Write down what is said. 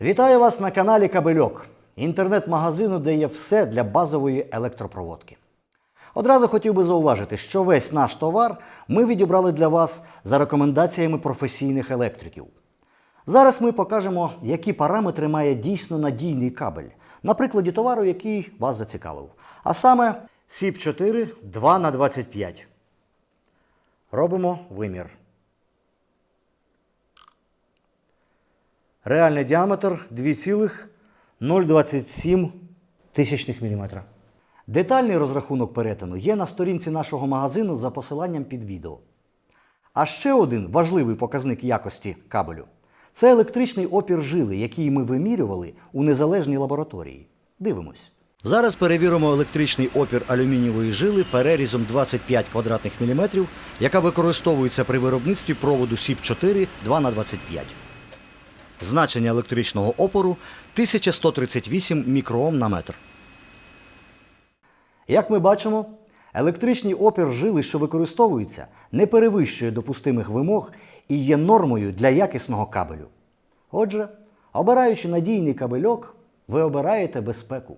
Вітаю вас на каналі Кабельок, інтернет-магазину, де є все для базової електропроводки. Одразу хотів би зауважити, що весь наш товар ми відібрали для вас за рекомендаціями професійних електриків. Зараз ми покажемо, які параметри має дійсно надійний кабель, на прикладі товару, який вас зацікавив. А саме сіп 4 2 на 25 Робимо вимір. Реальний діаметр 2,027 тисячних міліметра. Детальний розрахунок перетину є на сторінці нашого магазину за посиланням під відео. А ще один важливий показник якості кабелю це електричний опір жили, який ми вимірювали у незалежній лабораторії. Дивимось. Зараз перевіримо електричний опір алюмінієвої жили перерізом 25 квадратних міліметрів, яка використовується при виробництві проводу СІП-4 2х25. Значення електричного опору 1138 мікроом на метр. Як ми бачимо, електричний опір жили, що використовується, не перевищує допустимих вимог і є нормою для якісного кабелю. Отже, обираючи надійний кабельок, ви обираєте безпеку.